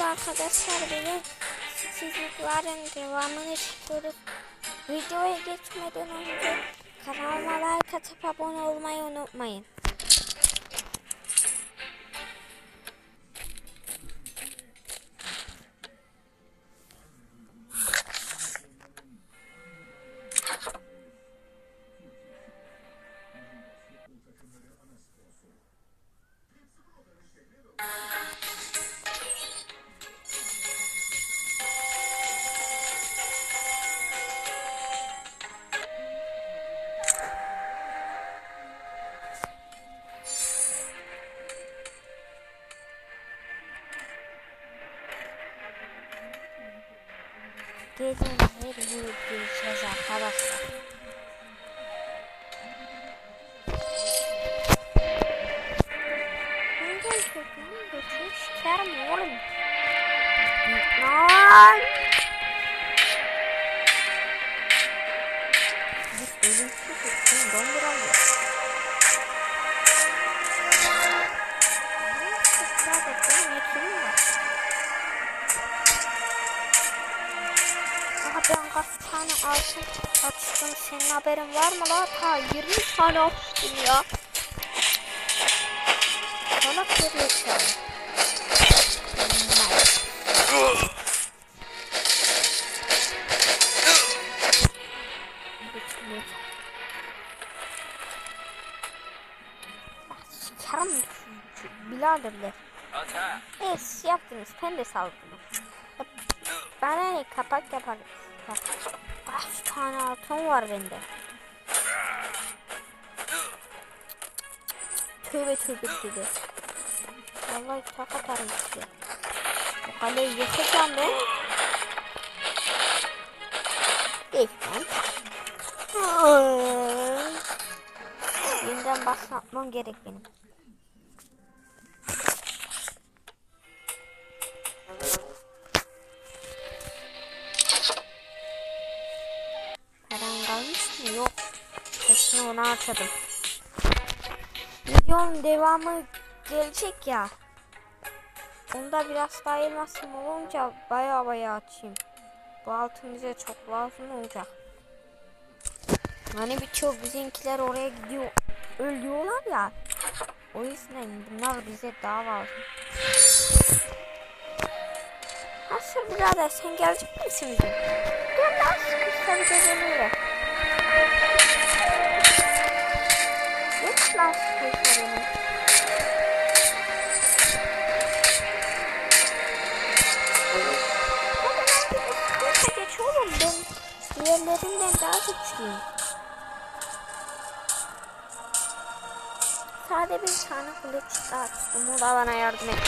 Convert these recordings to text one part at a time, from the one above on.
Evet arkadaşlar bugün çocukların devamını çekiyoruz. Videoya geçmeden önce kanalıma like atıp abone olmayı unutmayın. Gelin her yıl görüşeceğiz arkadaşlar. Neden kötünü götürüp sikerim oğlum? Lan! Biz ölümsüzüz. Seni tane altın açtım. Senin haberin var mı la? Ta 20 tane açtım ya. Salak bir yaşam. Sikerim biraderler. Es yaptınız. Ben saldım. Bana ne kapak yaparız. Bak, Kaç tane altın var bende. Tövbe tövbe tövbe. Vallahi çok atarım size. O kaleyi yıkacağım ben. Geçmem. Yeniden başlatmam gerek benim. Harcadım. Videonun devamı gelecek ya. Onda biraz daha elmasım olunca baya baya açayım. Bu altın bize çok lazım olacak. Hani birçok bizimkiler oraya gidiyor. Ölüyorlar ya. O yüzden bunlar bize daha lazım. Nasıl birader sen gelecek misin bize? Gel lan sıkışsa bir diğerlerinden daha güçlüyüm. Sade bir tane kılıç daha açtım. O da bana yardım et.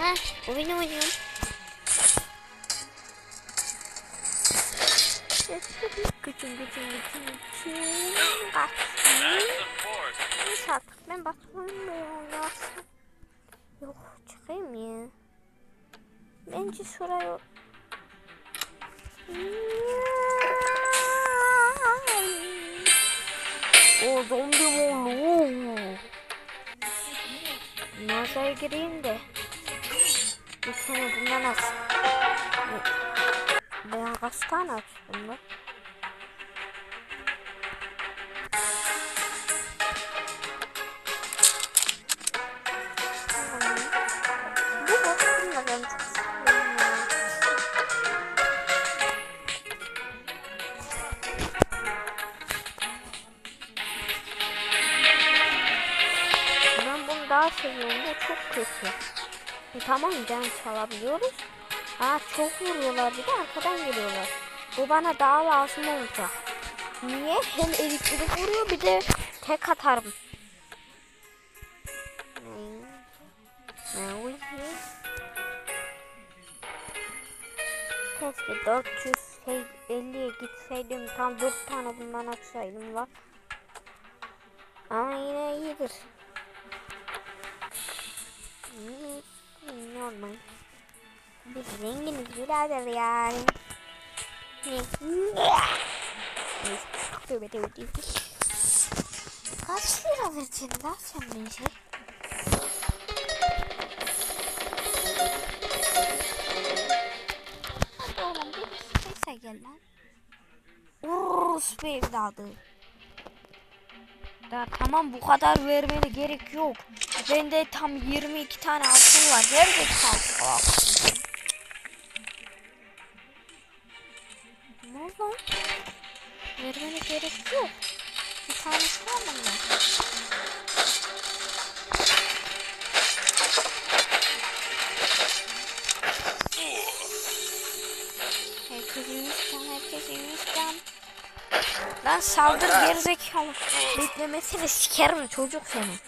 Ha, oyun oynuyorum. Küçüm küçüm küçüm. Kaçtım. Support! Neyse artık ben mı oynasam? Yok çıkayım ya. Bence şuraya... O zombi oldu? Nazar gireyim de. Bir sene bundan az. Ben kaç açtım lan? Da çok kötü. E, tamam can çalabiliyoruz. Ha çok vuruyorlar bir de arkadan geliyorlar. Bu bana daha lazım olacak. Niye? Hem elektrik vuruyor bir de tek atarım. Hmm. Ne oluyor? Keşke 450'ye gitseydim tam 4 tane bundan açsaydım var. Ama yine iyidir. Normal. Biz zenginiz birader yani. Tövbe tövbe tövbe. Kaç lira verdin lan sen bence? Şey? Hadi oğlum bir pesa gel lan. Urus bir evladı. Ya tamam bu kadar vermene gerek yok. Bende tam 22 tane altın var. Gerizekalı salak. Ne oldu? Vermene gerek yok. Bir tanesi var mı Lan saldır gerizekalı. Beklemesini sikerim çocuk seni.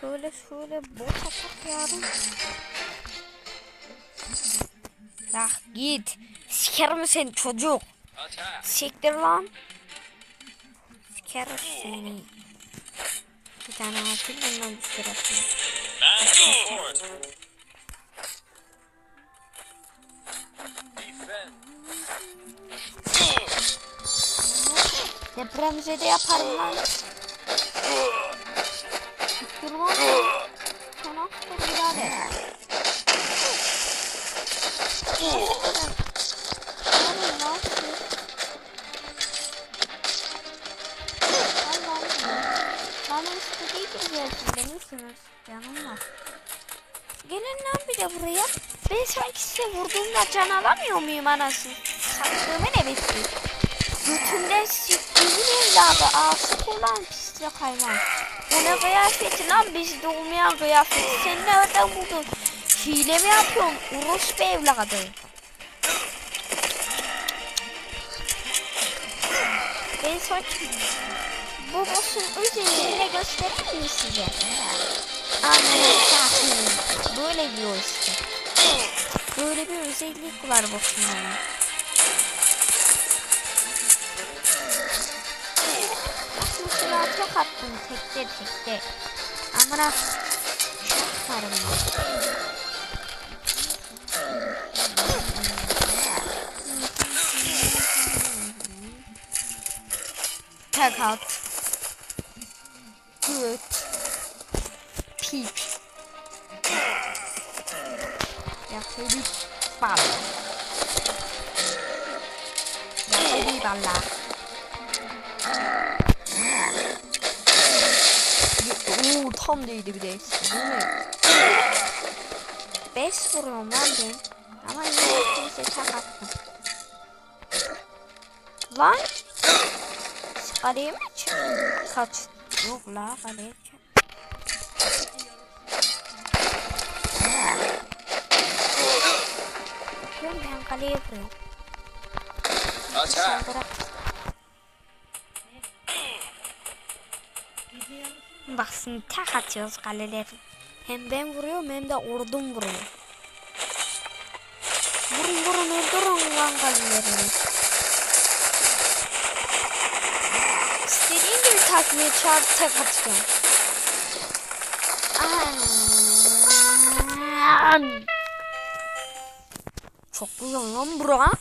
Şöyle şöyle bot atak yarın. Ya git. Sikerim seni çocuk. Siktir lan. Sikerim seni. Tane atayım bundan bir sürü atayım. Master Sword. Defend. Depremize de yaparım lan. Siktir Gelin lan bir de buraya. Ben sanki size vurduğumda can alamıyor muyum anasını? Sattığımın ebesi. Götümden siktiğimin evladı. Ağzı kullan pislik hayvan. Bu ne kıyafeti lan bizde olmayan kıyafeti. Sen nereden buldun? Hile mi yapıyorsun? Urus bir evladı. Ben sanki boss'un özelliğini göstereyim mi size? Anlayın Böyle diyor işte. Böyle bir özellik var boss'un. yani. Mesela çok attım tekte tekte. Amına sarım. Tek at. Yakayıp bal. Yakayıp balla. Oo tam değdi bir de. Beş vuruyorum lan ben. Ama yine kimse tak attım. Lan. Kaleye mi çık? Kaç. Yok la kaleye kaleye. Attack. Bırak. Bak şimdi tek atıyoruz kaleleri. Hem ben vuruyorum hem de ordum vuruyor. Vurun vurun öldürün lan kalelerini. İstediğin gibi takmaya çağır tek atıyorum. Aa! Çok güzel lan bura.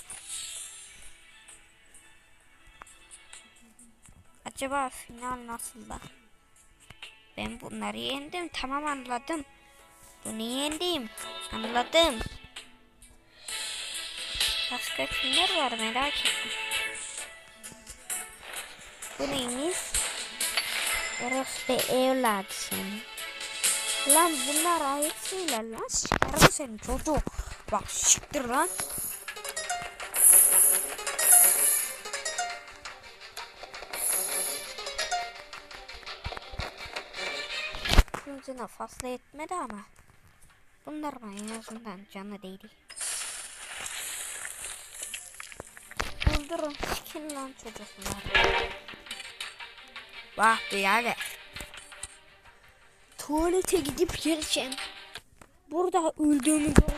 Acaba final nasıl da? Ben bunları yendim. Tamam anladım. Bunu yendim. Anladım. Başka kimler var merak ettim. Bu neymiş? Orospu evladı seni. Lan bunlar ayıp şeyler lan. Sikerim seni çocuk. Bak siktir lan. Kılıcına fazla etmedi ama. Bunlar bana en azından canı değdi. Öldürün sikin lan çocuklar. Bak birader. Tuvalete gidip geleceğim. Burada öldüğümü görürsün.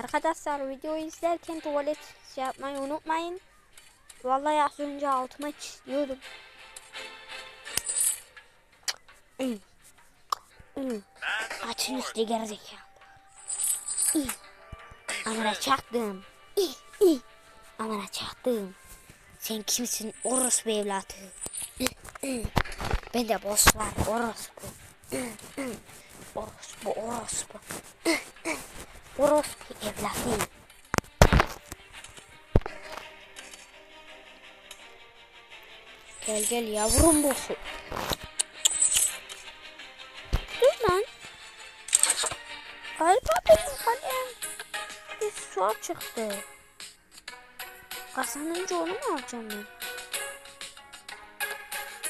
Arkadaşlar videoyu izlerken tuvalet şey yapmayı unutmayın. Vallahi az önce altıma çiziyordum. Açın üstü gerizekalı. Amına çaktım. Amına çaktım. Sen kimsin orospu evlatı? Ben de boss var orospu. Hı. Orospu orospu. Orospu evlatı. Gel gel yavrum bosu. Dur lan. Galiba benim kalem bir su çıktı. Kazanınca onu mu alacağım ben?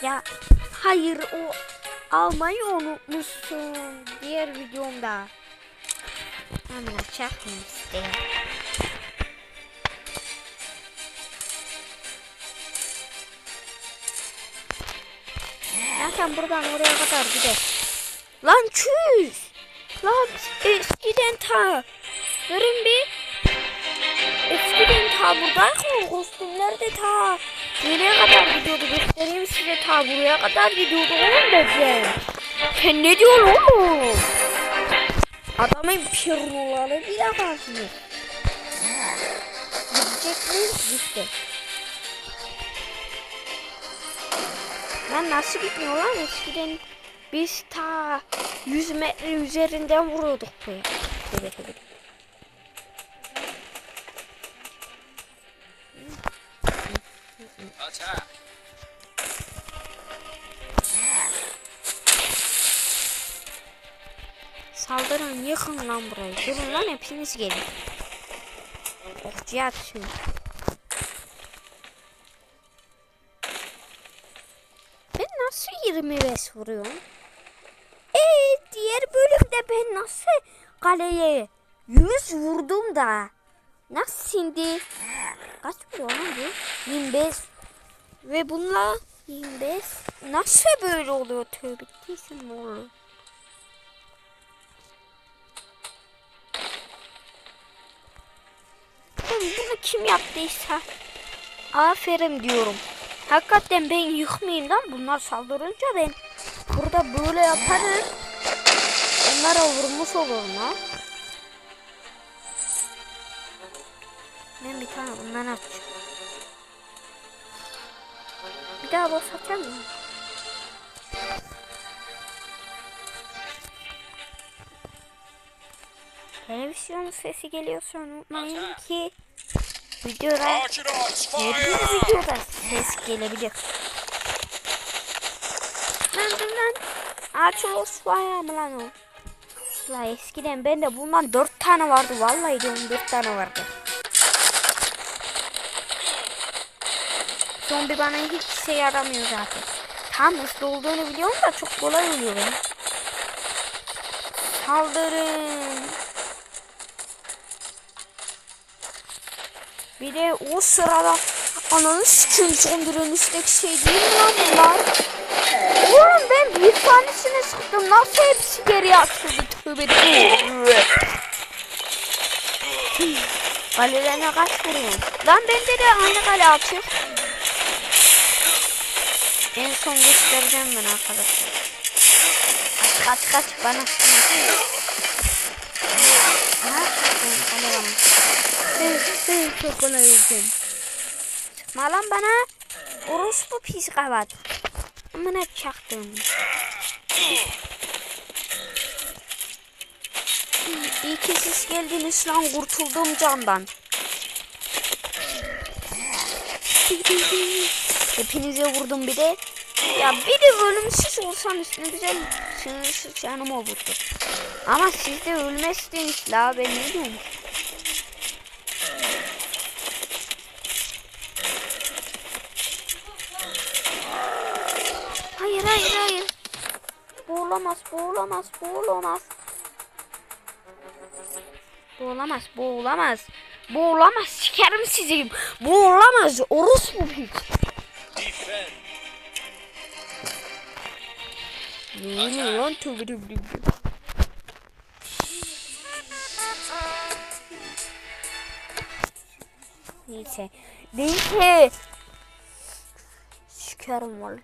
Ya hayır o almayı unutmuşsun diğer videomda. Hemen çakma işte. Zaten buradan oraya kadar gider. Lan çüz. Lan eskiden ta. Durun bir. Eskiden ta buradaydı kostümler de ta. Nereye kadar gidiyordu göstereyim size ta buraya kadar gidiyordu oğlum dedi. Sen ne diyorsun oğlum? Adamın pirnoları bile kalkmış. Gidecek miyiz? Gitti. Lan nasıl gitmiyor lan eskiden biz ta 100 metre üzerinden vuruyorduk buraya. Tövbe tövbe. Attack. Saldırın yıkın lan burayı. Durun lan hepiniz gelin. Okçuya atışın. Ben nasıl 25 vuruyorum? Eee diğer bölümde ben nasıl kaleye 100 vurdum da. Nasıl şimdi? Kaç vuruyor lan bu? 25. Ve bununla 25. Nasıl böyle oluyor tövbe değilsin mi oğlum? Bunu kim yaptıysa aferin diyorum. Hakikaten ben yıkmayayım lan bunlar saldırınca ben burada böyle yaparım. Onlara vurmuş olurum ha. Ben bir tane bundan atacağım. Bir daha boss atacağım mı? Televizyon sesi geliyorsa unutmayın ki videoda fire! bir videoda ses gelebilir. Lan dur lan. Archolos var mı lan o? La eskiden bende bundan dört tane vardı. Vallahi diyorum dört tane vardı. Zombi bana hiç şey yaramıyor zaten. Tam hızlı olduğunu biliyorum da çok kolay oluyor ya. Saldırın. Bir de o sırada ananı sikeyim zombilerin üstteki şey değil mi lan bunlar? Oğlum ben bir tanesini sıktım. Nasıl hepsi geriye atıldı? Tövbe tövbe. Kalelerine kaç vuruyorsun? Lan bende de aynı kale atıyor. En son göstereceğim ben arkadaşlar. Kaç kaç bana. Ha? Ben kale var. Çok kolay öldüm. Sıkma bana. Orospu pis kavat. Amına çaktım. İyi ki siz geldiniz lan kurtuldum candan. Hepinize vurdum bir de. Ya bir de ölümsüz olsanız ne güzel sınırsız canım olurdu. Ama siz de ölmezsiniz la ben ne diyorum. Hayır hayır. Bu olamaz bu olamaz bu olamaz. Bu olamaz bu olamaz. Bu olamaz sikerim sizi. Bu olamaz orospu piç. Ne ne lan tövbe tövbe. Neyse. Neyse. Sikerim vallahi.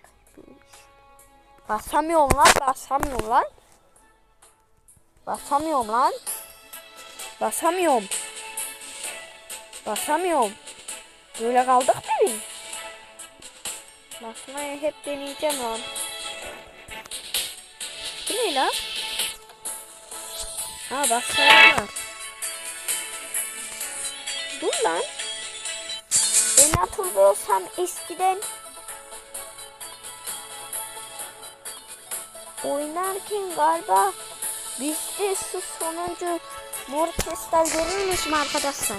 Basamıyorum lan. Basamıyorum lan. Basamıyorum lan. Basamıyorum. Basamıyorum. Böyle kaldık mı biz? Basmayı hep deneyeceğim lan. Bu ne lan? Ha basmayalım. Dur lan. Ben hatırlıyorsam eskiden oynarken galiba bizde şu sonuncu mor kristal görülmüş mü arkadaşlar?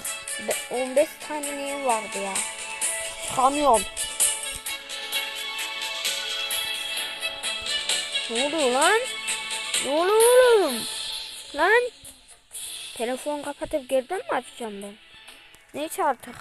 Be- 15 tane neyim vardı ya? Çıkamıyorum. Ne oluyor lan? Ne oluyor oğlum? Lan? Telefon kapatıp geriden mi açacağım ben? Neyse artık.